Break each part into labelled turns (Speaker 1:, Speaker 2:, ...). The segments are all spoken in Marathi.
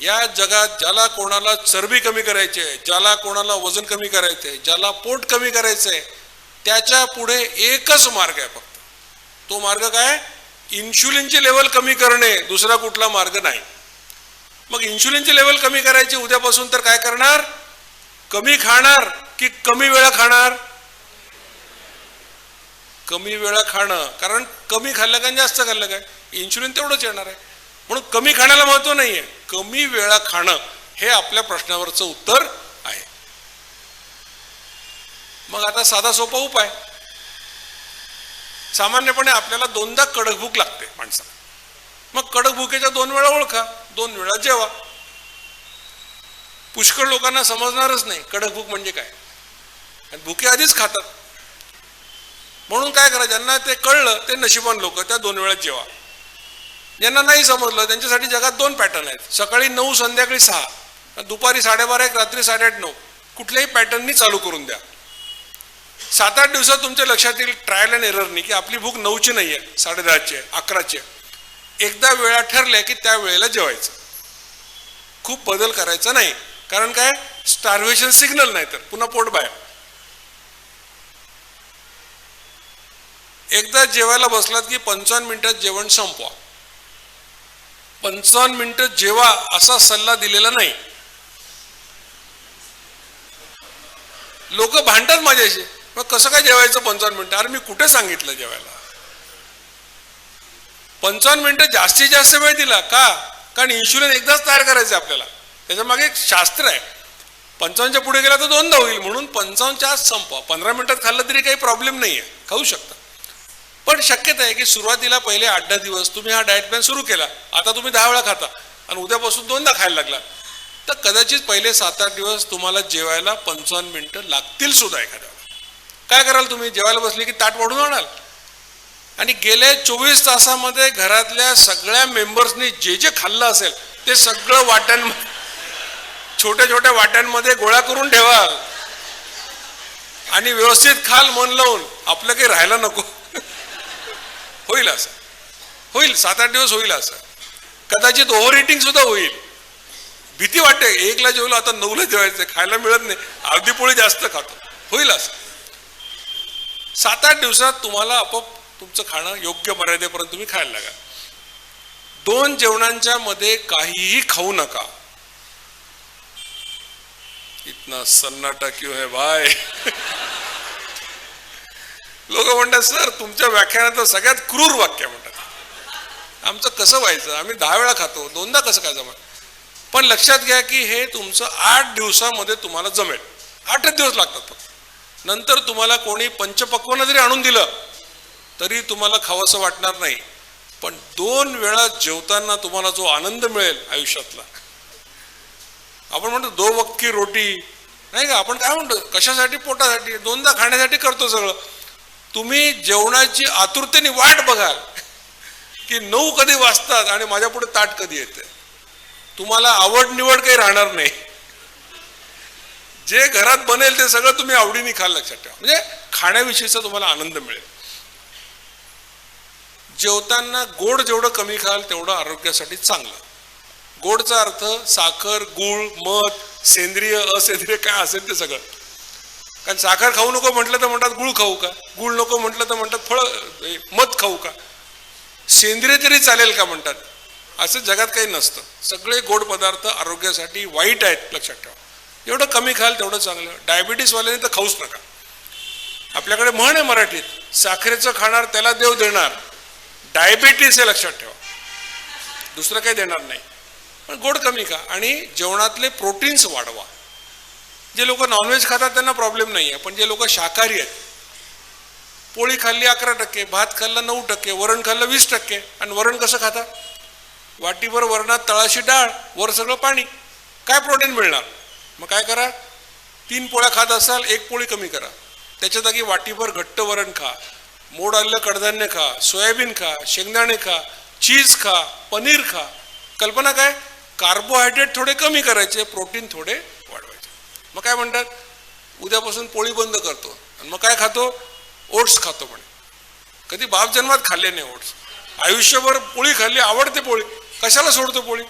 Speaker 1: या जगात ज्याला कोणाला चरबी कमी करायची आहे ज्याला कोणाला वजन कमी करायचं आहे ज्याला पोट कमी करायचं आहे त्याच्या पुढे एकच मार्ग आहे फक्त. तो मार्ग काय? इन्शुलिनची लेवल कमी करणे दुसरा कुठला मार्ग नाही. मग इन्शुलिनची लेवल कमी करायची उद्यापासून तर काय करणार? कमी खाणार की कमी वेळा खाणार? कमी वेळा खाणं. कारण कमी खाल्लं काय जास्त खाल्लं काय इन्शुलिन तेवढंच येणार आहे. म्हणून कमी खाण्याला महत्त्व आहे कमी वेळा खाणं हे आपल्या प्रश्नावरचं उत्तर आहे. मग आता साधा सोपा उपाय. सामान्यपणे आपल्याला दोनदा कडक भूक लागते माणसाला. मग कडक भुकेच्या दोन वेळा ओळखा दोन वेळा जेवा. पुष्कळ लोकांना समजणारच नाही कडक भूक म्हणजे काय. आणि भुके आधीच खातात. म्हणून काय करा ज्यांना ते कळलं ते नशिबान लोक त्या दोन वेळा जेवा. ज्यांना नाही समजलं. त्यांच्यासाठी जगात दोन पॅटर्न आहेत. सकाळी नऊ संध्याकाळी सहा. दुपारी साडेबारा एक रात्री साडेआठ नऊ. कुठल्याही पॅटर्ननी चालू करून द्या. सात आठ दिवसात तुमच्या लक्षात येईल ट्रायल अँड एररनी की आपली भूक नऊची नाही आहे साडेदहाची आहे अकराची आहे. एकदा वेळा ठरल्या की त्या वेळेला जेवायचं. खूप बदल करायचा नाही. कारण काय? स्टार्वेशन सिग्नल नाही तर. पुन्हा पोट बाहेर. एकदा जेवायला बसलात की पंचावन्न मिनिटात जेवण संपवा. पंचावन्न मिनिटं जेवा असा सल्ला दिलेला नाही. लोक भांडतात माझ्याशी. मग कसं काय जेवायचं पंचावन्न मिनिटं? अरे मी कुठे सांगितलं जेवायला? पंचावन्न मिनिटं जास्तीत जास्त वेळ दिला. का? कारण इन्शुलिन एकदाच तयार करायचं आहे आपल्याला. त्याच्यामागे एक शास्त्र आहे. पंचावन्नच्या पुढे गेला तर दोनदा होईल. म्हणून पंचावन्नच्या आज संपवा. पंधरा मिनिटात खाल्लं तरी काही प्रॉब्लेम नाही आहे खाऊ शकता. पण शक्यता आहे की सुरुवातीला पहिले आठ दहा दिवस तुम्ही हा डाएट प्लॅन सुरू केला. आता तुम्ही दहा वेळा खाता आणि उद्यापासून दोनदा खायला लागला. तर कदाचित पहिले सात आठ दिवस तुम्हाला जेवायला पंचावन्न मिनटं लागतील सुद्धा एखाद्या काय कराल तुम्ही? जेवायला बसले की ताट वाढून आणाल. आणि गेल्या चोवीस तासामध्ये घरातल्या सगळ्या मेंबर्सनी जे जे खाल्लं असेल ते सगळं वाट्यां छोट्या छोट्या वाट्यांमध्ये गोळा करून ठेवा आणि व्यवस्थित खाल मन लावून. आपलं काही राहायला नको. होईल असं. होईल सात आठ दिवस होईल असं. कदाचित ओव्हर इटिंग सुद्धा होईल. भीती वाटते एकला जेवलो आता नऊला जेवायचं खायला मिळत नाही. अर्धी पोळी जास्त खातो. होईल असं. सात आठ दिवसात तुम्हाला आपोआप तुमचं खाणं योग्य मर्यादेपर्यंत तुम्ही खायला लागा दोन जेवणांच्या मध्ये काहीही खाऊ नका. इतना सन्नाटा क्यों है भाई? लोक म्हणतात सर तुमच्या व्याख्यानातलं सगळ्यात क्रूर वाक्य म्हणतात. आमचं कसं व्हायचं? आम्ही दहा वेळा खातो दोनदा कसं काय जमा पण लक्षात घ्या की हे तुमचं आठ दिवसामध्ये तुम्हाला जमेल. आठच दिवस लागतात फक्त. नंतर तुम्हाला कोणी पंचपक्वानं जरी आणून दिलं तरी तुम्हाला खावंसं वाटणार नाही. पण दोन वेळा जेवताना तुम्हाला जो आनंद मिळेल आयुष्यातला. आपण म्हणतो दो वक्की रोटी. नाही का? आपण काय म्हणतो? कशासाठी? पोटासाठी? दोनदा खाण्यासाठी करतो सगळं. तुम्ही जेवणाची आतुरतेने वाट बघाल. की नऊ कधी वाजतात आणि माझ्या पुढे ताट कधी येते. तुम्हाला आवड निवड काही राहणार नाही. जे घरात बनेल ते सगळं तुम्ही आवडीने खाल लक्षात ठेवा. म्हणजे खाण्याविषयीचा तुम्हाला आनंद मिळेल. जेवताना गोड जेवढं कमी खाल तेवढं आरोग्यासाठी चांगलं. गोडचा अर्थ साखर गुळ मध सेंद्रिय असेंद्रिय काय असेल ते सगळं. कारण साखर खाऊ नको म्हटलं तर म्हणतात गुळ खाऊ का? गुळ नको म्हटलं तर म्हणतात फळ मध खाऊ का? सेंद्रिय तरी चालेल का म्हणतात? असं जगात काही नसतं. सगळे गोड पदार्थ आरोग्यासाठी वाईट आहेत लक्षात ठेवा. जेवढं कमी खाल तेवढं चांगलं. डायबिटीसवाल्याने तर खाऊच नका. आपल्याकडे म्हण आहे मराठीत साखरेचं खाणार त्याला देव देणार. डायबिटीस हे लक्षात ठेवा. दुसरं काही देणार नाही. पण गोड कमी खा आणि जेवणातले प्रोटीन्स वाढवा. जे लोक नॉनव्हेज खातात त्यांना प्रॉब्लेम नाही आहे पण जे लोक शाकाहारी आहेत पोळी खाल्ली अकरा टक्के भात खाल्ला नऊ टक्के वरण खाल्लं वीस टक्के. आणि वरण कसं खाता वाटीभर वरणात तळाशी डाळ वर सगळं पाणी. काय प्रोटीन मिळणार? मग काय करा? तीन पोळ्या खात असाल एक पोळी कमी करा. त्याच्या जागी वाटीभर घट्ट वरण खा. मोड आलेलं कडधान्य खा. सोयाबीन खा. शेंगदाणे खा. चीज खा. पनीर खा. कल्पना काय? कार्बोहायड्रेट थोडे कमी करायचे प्रोटीन थोडे मग काय म्हणतात? उद्यापासून पोळी बंद करतो. आणि मग काय खातो? ओट्स खातो म्हणे. कधी बाप जन्मात खाल्ले नाही ओट्स. आयुष्यभर पोळी खाल्ली आवडते पोळी. कशाला सोडतो पोळी?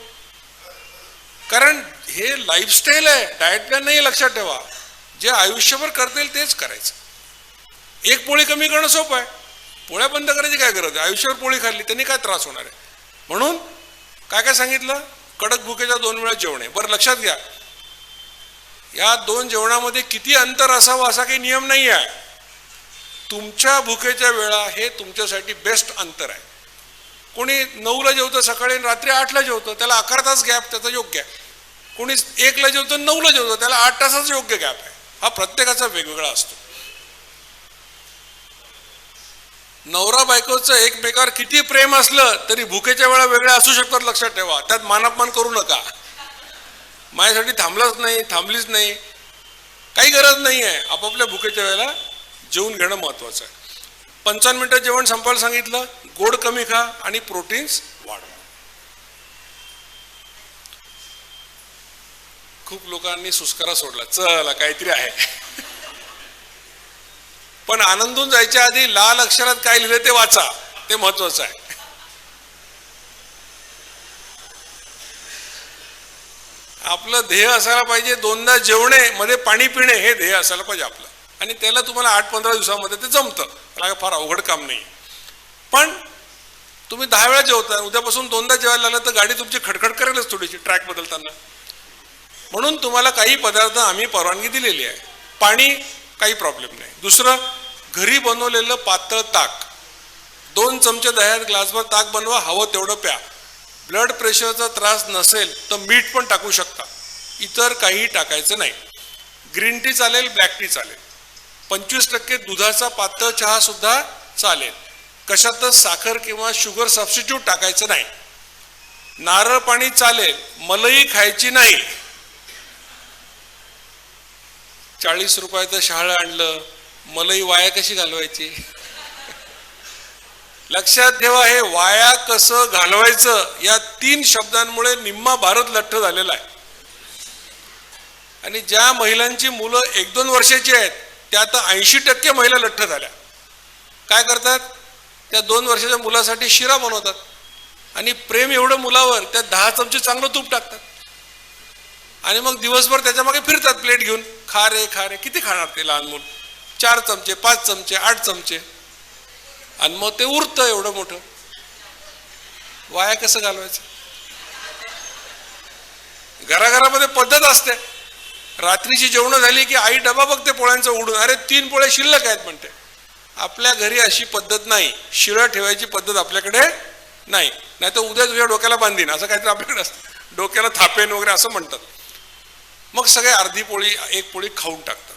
Speaker 1: कारण हे लाईफस्टाईल आहे. डाएट प्लॅन नाही लक्षात ठेवा. जे आयुष्यभर करता येईल तेच करायचं. एक पोळी कमी करणं सोपं आहे. पोळ्या बंद करायची काय गरज आहे? आयुष्यभर पोळी खाल्ली त्यांनी काय त्रास होणार आहे? म्हणून काय काय सांगितलं? कडक भुकेच्या दोन वेळा जेवण आहे. बरं लक्षात घ्या. या दोन जेवणामध्ये किती अंतर असावं असा काही नियम नाही आहे. तुमच्या भुकेच्या वेळा हे तुमच्यासाठी बेस्ट अंतर आहे. कोणी नऊला जेवतं सकाळी आणि रात्री आठला जेवतं त्याला अकरा तास गॅप त्याचा योग्य आहे. कोणी एकला जेवतं नऊला जेवतं त्याला आठ तासाच योग्य गॅप आहे. हा प्रत्येकाचा वेगवेगळा असतो. नवरा बायकोचं एकमेकावर किती प्रेम असलं तरी भुकेच्या वेळा वेगळ्या असू शकतात लक्षात ठेवा. त्यात मानापमान करू नका. माझ्यासाठी थांबलाच नाही थांबलीच नाही. काही गरज नाही आहे आपापल्या भुकेच्या वेळेला जेवून घेणं महत्त्वाचं आहे. पंचावन्न मिनटं जेवण संपायला सांगितलं गोड कमी खा आणि प्रोटीन्स वाढवा खूप लोकांनी सुस्कारा सोडला. चला काहीतरी आहे. पण आनंदून जायच्या आधी लाल अक्षरात काय लिहिलं ते वाचा. ते महत्वाचं आहे. आपलं ध्येय असायला पाहिजे दोनदा जेवणे मध्ये पाणी पिणे हे ध्येय असायला पाहिजे आपलं. आणि त्याला तुम्हाला आठ पंधरा दिवसामध्ये ते जमतं. त्याला फार अवघड काम नाही पण तुम्ही दहा वेळा जेवता उद्यापासून दोनदा जेवायला लागलं तर गाडी तुमची खडखड करेलच थोडीशी ट्रॅक बदलताना. म्हणून तुम्हाला काही पदार्थ आम्ही परवानगी दिलेली आहे. पाणी काही प्रॉब्लेम नाही. दुसरं घरी बनवलेलं पातळ ताक. दोन चमचे दह्यात ग्लासभर ताक बनवा हवं तेवढं प्या. ब्लड प्रेशरचा त्रास नसेल तर मीठ पण टाकू शकता. इतर काही टाकायचं नाही. ग्रीन टी चालेल ब्लॅक टी चालेल. पंचवीस टक्के दुधाचा पातळ चहा सुद्धा चालेल. कशातच साखर किंवा शुगर सबस्टिट्यूट टाकायचं नाही. नारळ पाणी चालेल मलई खायची नाही. चाळीस रुपयाचं शहाळं आणलं मलई वाया कशी घालवायची? लक्षात ठेवा हे वाया कसं घालवायचं? या तीन शब्दांमुळे निम्मा भारत लठ्ठ झालेला आहे. आणि ज्या महिलांची मुलं एक दोन वर्षाची आहेत त्या आता ऐंशी टक्के महिला लठ्ठ झाल्या. काय करतात? त्या दोन वर्षाच्या मुलासाठी शिरा बनवतात. आणि प्रेम एवढं मुलावर त्या दहा चमचे चांगलं तूप टाकतात. आणि मग दिवसभर त्याच्यामागे फिरतात प्लेट घेऊन. खा रे खा रे किती खाणार ते लहान मूल? चार चमचे पाच चमचे आठ चमचे. आणि मग ते उरतं एवढं मोठं. वाया कसं घालवायचं? घराघरामध्ये पद्धत असते. रात्रीची जेवणं झाली की आई डबा बघते पोळ्यांचं उडून अरे तीन पोळे शिल्लक आहेत म्हणते. आपल्या घरी अशी पद्धत नाही. शिळं ठेवायची पद्धत आपल्याकडे नाही. नाही तर उद्या तुझ्या डोक्याला बांधीन. असं काहीतरी आपल्याकडे असतं. डोक्याला थापेन वगैरे असं म्हणतात. मग सगळे अर्धी पोळी एक पोळी खाऊन टाकतात.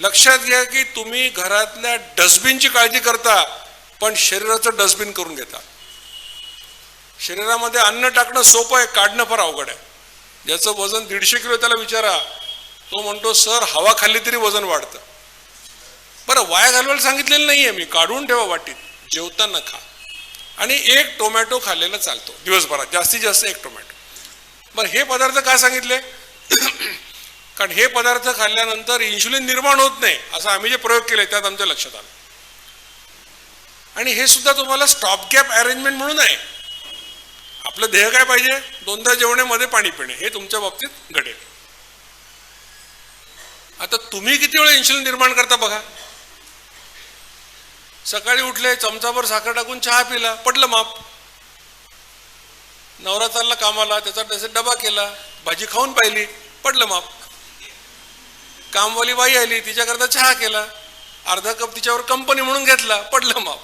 Speaker 1: लक्षात घ्या की तुम्ही घरातल्या डस्टबिनची काळजी करता पण शरीराचं डस्टबिन करून घेता. शरीरामध्ये अन्न टाकणं सोपं आहे काढणं फार अवघड आहे. ज्याचं वजन दीडशे किलो त्याला विचारा. तो म्हणतो सर हवा खाल्ली तरी वजन वाढतं. बरं वाया घालवायला सांगितलेलं नाही आहे मी. काढून ठेवा वाटीत. जेवताना खा आणि एक टोमॅटो खाल्लेला चालतो. दिवसभरात. जास्तीत जास्त एक टोमॅटो. बरं हे पदार्थ का सांगितले? कारण हे पदार्थ खाल्ल्यानंतर इन्शुलिन निर्माण होत नाही असं आम्ही जे प्रयोग केले त्यात आमच्या लक्षात आलं. आणि हे सुद्धा तुम्हाला स्टॉप गॅप अरेंजमेंट म्हणून आहे. आपलं ध्येय काय पाहिजे? दोनदा जेवण्यामध्ये पाणी पिणे हे तुमच्या बाबतीत घडेल. आता तुम्ही किती वेळ इन्शुलिन निर्माण करता बघा. सकाळी उठले चमचाभर साखर टाकून चहा पिला पडलं माप. नवरा चालला कामाला त्याचा त्याचा डबा केला भाजी खाऊन पाहिली पडलं माप. कामवाली बाई आली तिच्याकरता चहा केला अर्धा कप तिच्यावर कंपनी म्हणून घेतला पडलं माप.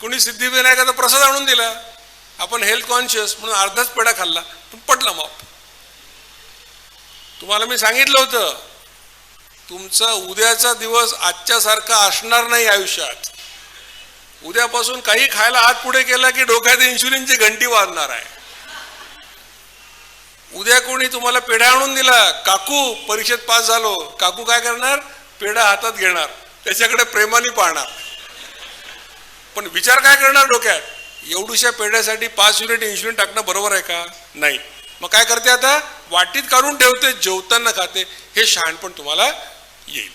Speaker 1: कुणी सिद्धिविनायकाचा प्रसाद आणून दिला आपण हेल्थ कॉन्शियस म्हणून अर्धाच पेढा खाल्ला पण पडला माप. तुम्हाला मी सांगितलं होतं तुमचा उद्याचा दिवस आजच्या सारखा असणार नाही आयुष्यात. उद्यापासून काही खायला हात पुढे केला की डोक्यात इन्शुलिनची घंटी वाजणार आहे. उद्या कोणी तुम्हाला पेढा आणून दिला काकू परीक्षेत पास झालो काकू काय करणार? पेढा हातात घेणार त्याच्याकडे प्रेमाने पाहणार. पण विचार काय करणार डोक्यात? एवढूशा पेढ्यासाठी पाच युनिट इन्शुलिन टाकणं बरोबर आहे का? नाही. मग काय करते आता? वाटीत काढून ठेवते जेवताना खाते. हे शहाणपण तुम्हाला येईल.